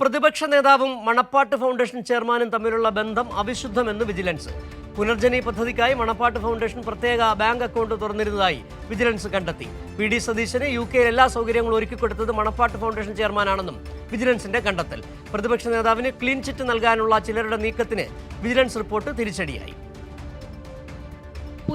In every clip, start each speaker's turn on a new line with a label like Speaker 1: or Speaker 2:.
Speaker 1: പ്രതിപക്ഷ നേതാവും മണപ്പാട്ട് ഫൗണ്ടേഷൻ ചെയർമാനും തമ്മിലുള്ള ബന്ധം അവിശുദ്ധമെന്ന് വിജിലൻസ്. പുനർജനി പദ്ധതിക്കായി മണപ്പാട്ട് ഫൗണ്ടേഷൻ പ്രത്യേക ബാങ്ക് അക്കൗണ്ട് തുറന്നിരുന്നതായി വിജിലൻസ് കണ്ടെത്തി. പി ഡി സതീശന് യു കെയിൽ എല്ലാ സൗകര്യങ്ങളും ഒരുക്കിക്കൊടുത്തത് മണപ്പാട്ട് ഫൗണ്ടേഷൻ ചെയർമാനാണെന്നും വിജിലൻസിന്റെ കണ്ടെത്തൽ. പ്രതിപക്ഷ നേതാവിന് ക്ലീൻ ചിറ്റ് നൽകാനുള്ള ചിലരുടെ നീക്കത്തിന് വിജിലൻസ് റിപ്പോർട്ട് തിരിച്ചടിയായി.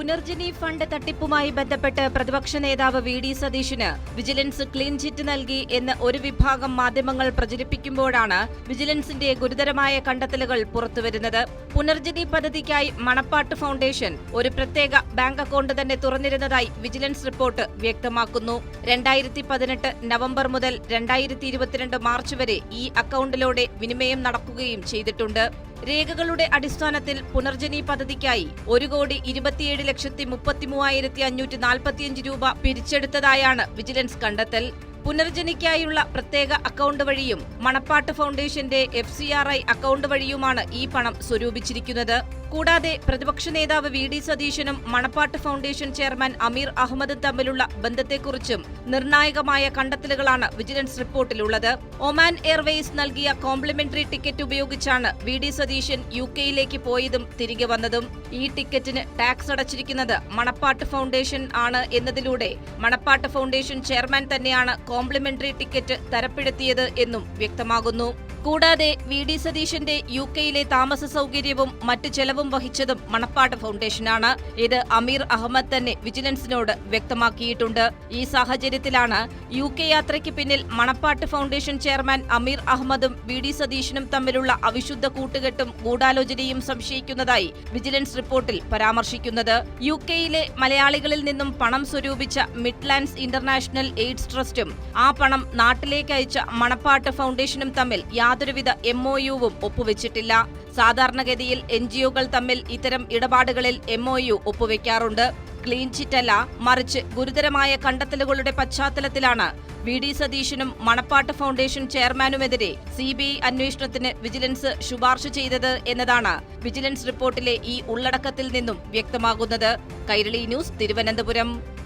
Speaker 2: പുനർജനി ഫണ്ട് തട്ടിപ്പുമായി ബന്ധപ്പെട്ട് പ്രതിപക്ഷ നേതാവ് വി ഡി സതീഷിന് വിജിലൻസ് ക്ലീൻ ചിറ്റ് നൽകി എന്ന് ഒരു വിഭാഗം മാധ്യമങ്ങൾ പ്രചരിപ്പിക്കുമ്പോഴാണ് വിജിലൻസിന്റെ ഗുരുതരമായ കണ്ടെത്തലുകൾ പുറത്തുവരുന്നത്. പുനർജനി പദ്ധതിക്കായി മണപ്പാട്ട് ഫൗണ്ടേഷൻ ഒരു പ്രത്യേക ബാങ്ക് അക്കൗണ്ട് തന്നെ തുറന്നിരുന്നതായി വിജിലൻസ് റിപ്പോർട്ട് വ്യക്തമാക്കുന്നു. രണ്ടായിരത്തി പതിനെട്ട് നവംബർ മുതൽ രണ്ടായിരത്തി ഇരുപത്തിരണ്ട് മാർച്ച് വരെ ഈ അക്കൗണ്ടിലൂടെ വിനിമയം നടക്കുകയും ചെയ്തിട്ടുണ്ട്. രേഖകളുടെ അടിസ്ഥാനത്തിൽ പുനർജനി പദ്ധതിക്കായി ഒരു കോടി ഇരുപത്തിയേഴ് ലക്ഷത്തി മുപ്പത്തി മൂവായിരത്തി അഞ്ഞൂറ്റി നാൽപ്പത്തിയഞ്ച് രൂപ പിരിച്ചെടുത്തതായാണ് വിജിലൻസ് കണ്ടെത്തൽ. പുനർജനിക്കായുള്ള പ്രത്യേക അക്കൗണ്ട് വഴിയും മണപ്പാട്ട് ഫൗണ്ടേഷന്റെ F C R I account വഴിയുമാണ് ഈ പണം സ്വരൂപിച്ചിരിക്കുന്നത്. കൂടാതെ പ്രതിപക്ഷ നേതാവ് വി ഡി സതീശനും മണപ്പാട്ട് ഫൗണ്ടേഷൻ ചെയർമാൻ അമീർ അഹമ്മദും തമ്മിലുള്ള ബന്ധത്തെക്കുറിച്ചും നിർണായകമായ കണ്ടെത്തലുകളാണ് വിജിലൻസ് റിപ്പോർട്ടിലുള്ളത്. ഒമാൻ എയർവേസ് നൽകിയ കോംപ്ലിമെന്ററി ടിക്കറ്റ് ഉപയോഗിച്ചാണ് വി ഡി സതീശൻ യു കെയിലേക്ക് പോയതും തിരികെ വന്നതും. ഈ ടിക്കറ്റിന് ടാക്സ് അടച്ചിരിക്കുന്നത് മണപ്പാട്ട് ഫൗണ്ടേഷൻ ആണ് എന്നതിലൂടെ മണപ്പാട്ട് ഫൗണ്ടേഷൻ ചെയർമാൻ തന്നെയാണ് കോംപ്ലിമെന്ററി ടിക്കറ്റ് തരപ്പെടുത്തിയത് എന്നും വ്യക്തമാകുന്നു കൂടാതെ വി ഡി സതീശന്റെ യു കെയിലെ താമസ സൗകര്യവും മറ്റ് ചെലവും വഹിച്ചതും മണപ്പാട്ട് ഫൗണ്ടേഷനാണ്. ഇത് അമീർ അഹമ്മദ് തന്നെ വിജിലൻസിനോട് വ്യക്തമാക്കിയിട്ടുണ്ട്. ഈ സാഹചര്യത്തിലാണ് യു കെ യാത്രയ്ക്ക് പിന്നിൽ മണപ്പാട്ട് ഫൗണ്ടേഷൻ ചെയർമാൻ അമീർ അഹമ്മദും വി ഡി സതീശനും തമ്മിലുള്ള അവിശുദ്ധ കൂട്ടുകെട്ടും ഗൂഢാലോചനയും സംശയിക്കുന്നതായി വിജിലൻസ് റിപ്പോർട്ടിൽ പരാമർശിക്കുന്നത്. യു കെയിലെ മലയാളികളിൽ നിന്നും പണം സ്വരൂപിച്ച മിഡ്ലാൻഡ്സ് ഇന്റർനാഷണൽ എയ്ഡ്സ് ട്രസ്റ്റും ആ പണം നാട്ടിലേക്ക് അയച്ച മണപ്പാട്ട് ഫൗണ്ടേഷനും തമ്മിൽ യാതൊരുവിധ എം ഒ യുവും ഒപ്പുവെച്ചിട്ടില്ല. സാധാരണഗതിയിൽ എൻ ജിഒകൾ തമ്മിൽ ഇത്തരം ഇടപാടുകളിൽ എം ഒ യു ഒപ്പുവെക്കാറുണ്ട്. ക്ലീൻ ചിറ്റല്ല മറിച്ച് ഗുരുതരമായ കണ്ടെത്തലുകളുടെ പശ്ചാത്തലത്തിലാണ് വി ഡി സതീശനും മണപ്പാട്ട് ഫൗണ്ടേഷൻ ചെയർമാനുമെതിരെ സി ബി ഐ അന്വേഷണത്തിന് വിജിലൻസ് ശുപാർശ ചെയ്തത് എന്നതാണ് വിജിലൻസ് റിപ്പോർട്ടിലെ ഈ ഉള്ളടക്കത്തിൽ നിന്നും വ്യക്തമാകുന്നത്. കൈരളി ന്യൂസ് തിരുവനന്തപുരം.